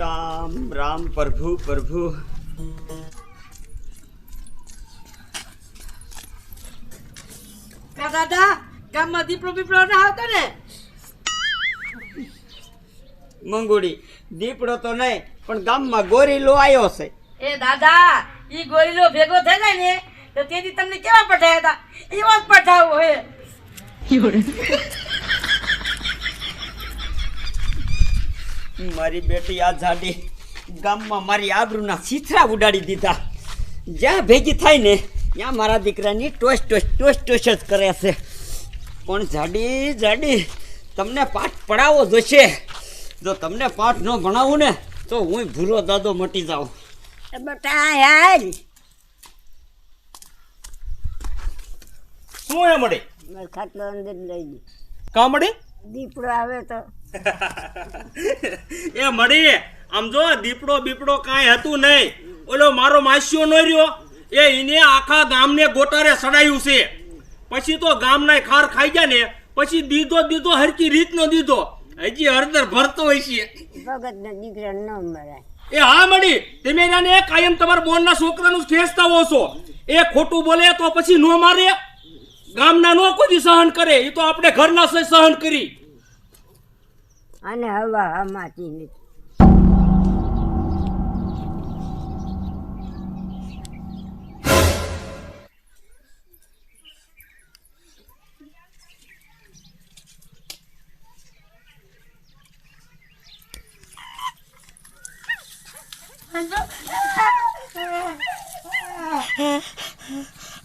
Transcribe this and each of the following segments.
રામ રામ પ્રભુ પ્રભુ. કા દાદા ગામમાં દીપડો બીપડો ના આવતો ને મંગુડી દીપડો તો નહીં પણ ગામમાં ગોરીલો આવ્યો છે. એ દાદા ઈ ગોરીલો ભેગો થઈ જાય ને તો તેથી તમને કેવા પઠાયા હતા? એવા જ પઠાવો હે. મારી બેટી આ જાડી ગામમાં મારી આબરૂના છીથરા ઉડાડી દીધા. જ્યાં ભેગી થાય ને ત્યાં મારા દીકરાની ટોસ ટોસ ટોસ ટોસ જ કરે છે. પણ જાડી જાડી તમને પાઠ પડાવવો જોશે. જો તમને પાઠ ન ભણાવું ને તો હું ભૂરો દાદો મટી જાઉં. બેટા યાર શું એ મળી ખાટલો અંદર લઈ દે કા મળી દીપડો આવે તો. એ મળી આમ જો દીપડો બીપડો કાંઈ હતું નહીં. ઓલો મારો માસ્યો નો રહ્યો. એ એને આખા ગામને ગોટારે સડાયું છે. પછી તો ગામના ખાર ખાઈ ગયા ને પછી દીધો દીધો હરકી રીતનો દીધો. હજી હરદર ભરતો હોય છે. ન એ હા મળી તમે એને કાયમ તમારા બોનના છોકરાનું ખેંચતા હો છો. એ ખોટું બોલે તો પછી નો મારે. ગામના નો કોઈ સહન કરે એ તો આપણે ઘરના સહન કરી. અને હવા હમાતી નથી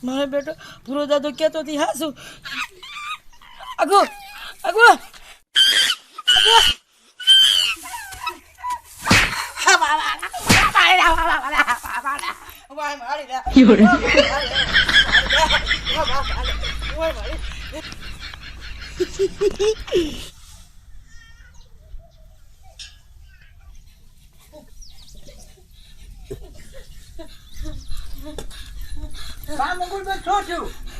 મારો બેટો પૂરો દાદો કેતો હતી હા શું? આગો!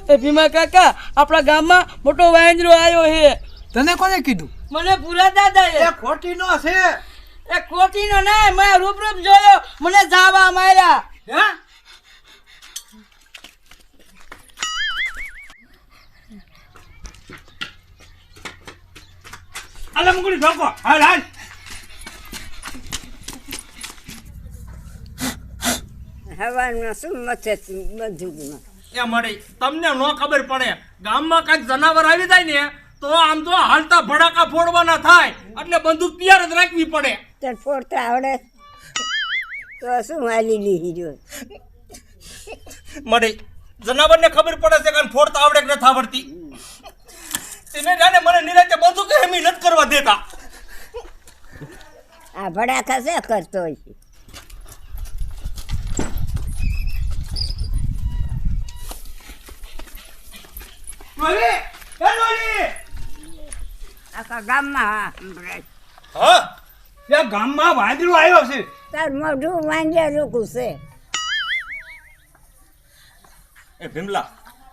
એ ભીમા કાકા આપણા ગામમાં મોટો વાંજરો આવ્યો છે. તને કોને કીધું? મને પૂરા દાદા એ ખોટી નો છે. એ ખોટીનો ના મેં રૂપરૂપ રૂપ જોયો મને જાવા માર્યા. હે? અલે મુકડી ઢોકો હાલ હાલ શું મથે બધું એ મળી તમને ન ખબર પડે. ગામમાં કાંઈક જનાવર આવી જાય ને તો આમ તો હાલતા ભડાકા ફોડવાના થાય. એટલે બંદૂક તૈયાર જ રાખવી પડે. તે ફોડતા આવડે. તો શું હાલી લીધી જો? મળી જનાવરને ખબર પડે છે કે ફોડતા આવડે કે નથી આવડતી? તમે જાણે મને નિરાતે કે હેમી નથી કરવા દેતા. આ ભડા કસે કરતો હોય છે. આખા ગામમાં હા સંભળાય. હા? એ ગામમાં વાંદરો આવ્યો છે. તાર મોઢું માંડ્યા રૂકું છે. એ ભીમલા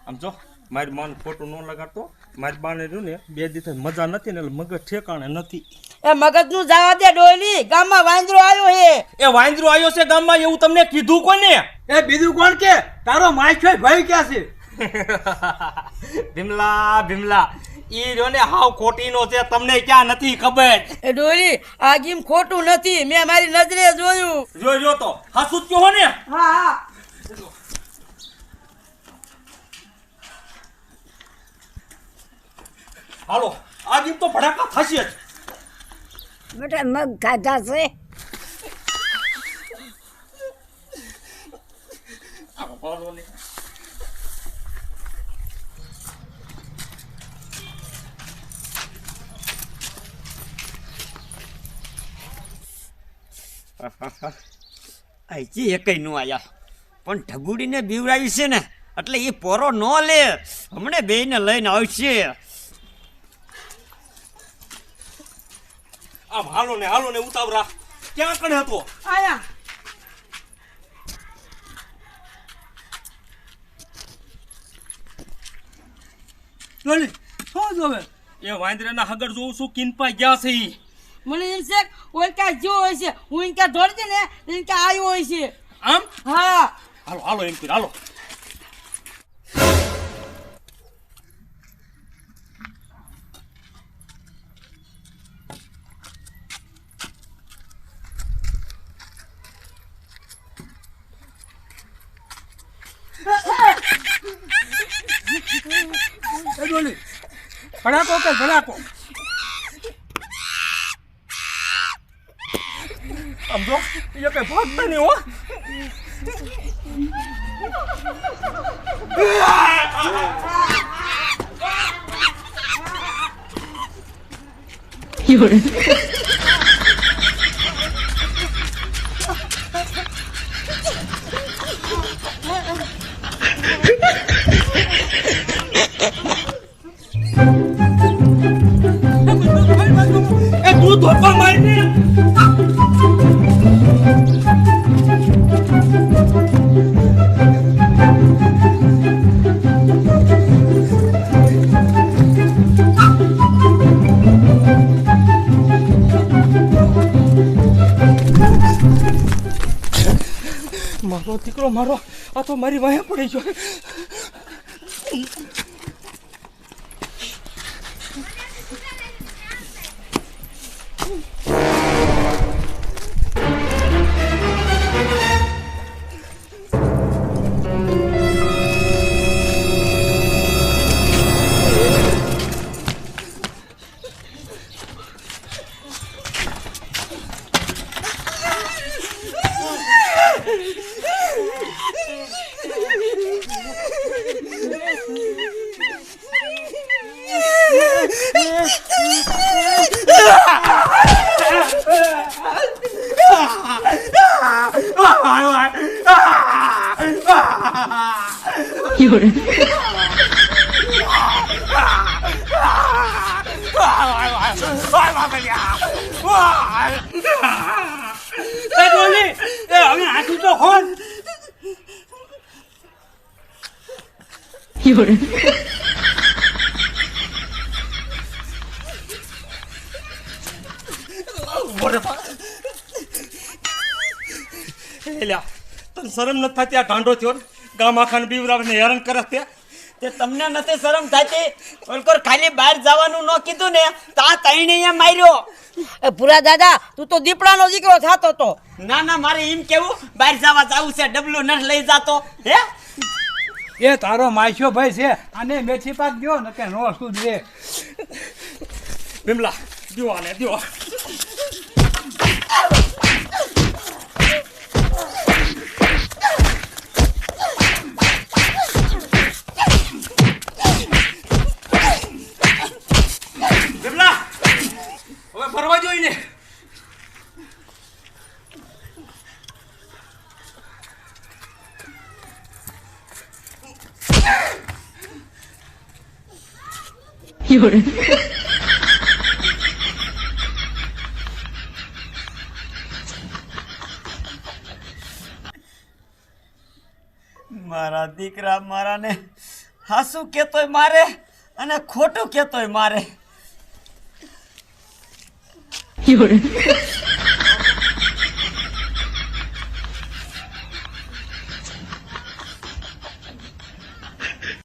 આમ જો મારી માન ખોટું ન લગાડતો. મારી બાને રહ્યું ને બે દિવસ મજા નથી ને એટલે મગજ ઠેકાણે નથી. એ મગજનું જવા દે ડોયલી ગામમાં વાંદરો આવ્યો હે એ વાંદરો આવ્યો છે ગામમાં એવું તમને કીધું કોને? એ બીજું કોણ કે? તારો માછો ભાઈ ક્યાં છે? ભીમલા ભીમલા ઈ રહ્યો ને હાવ ખોટીનો છે તમને ક્યાં નથી ખબર? એ ડોયલી આ ગીમ ખોટું નથી મેં મારી નજરે જોયું. જો જો તો. હાસુ જ કહો ને. હા હા. હાલો આ ગીત તો ભડાકા થશે જ. બેટા મગ ખાધા છે? એકયનું આયા. પણ ઢગુડીને બીવડાવી છે ને એટલે એ પોરો ન લે. હમણે બેયને લઈને આવશે. આમ હાલો ને હાલો ને ઉતાવળા ક્યાં કણે હતો? આયા. લોલી શું જોવે એ વાંદરાના હગર જોઉં છું કિનપા ગયા છે ઈ. મને એમ છે ઓય કાંઈ જો હોય છે હું ઇન ક્યાં દોડતી ને ઇન કે આવ્યો હોય છે. આમ? હા. હાલો હાલો એમ કર હાલો એ ડોલી ભડાકો કે ભડાકો આમ જો એ કઈ ભાગતા નહીં હો. એ મારો આ તો મારી વાહે પડી ગયો. 有人。哎妈个呀！哇！哎，兄弟，哎，你哪去做活？有人。તને શરમ નથી થતી આ ઢાંડો થયો ને? ગામ આખાને બીવરાવીને હેરાન કરે તે તે તમને નથી શરમ થતી? ઓલકોર ખાલી બહાર જવાનું ન કીધું ને તો આ તઈને અહીંયા માર્યો. એ ભૂરા દાદા તું તો દીપડાનો દીકરો થતો તો. ના ના મારે એમ કેવું? બહાર જવા જવું છે ડબલું નથી લઈ જાતો. હે? એ તારો માસ્યો ભાઈ છે આને મેથી પાક દો ને કે નો શું રે વિમલા દો આને દ્યો. મારા દીકરા મારાને હાસું કેતોય મારે અને ખોટું કેતોય મારે.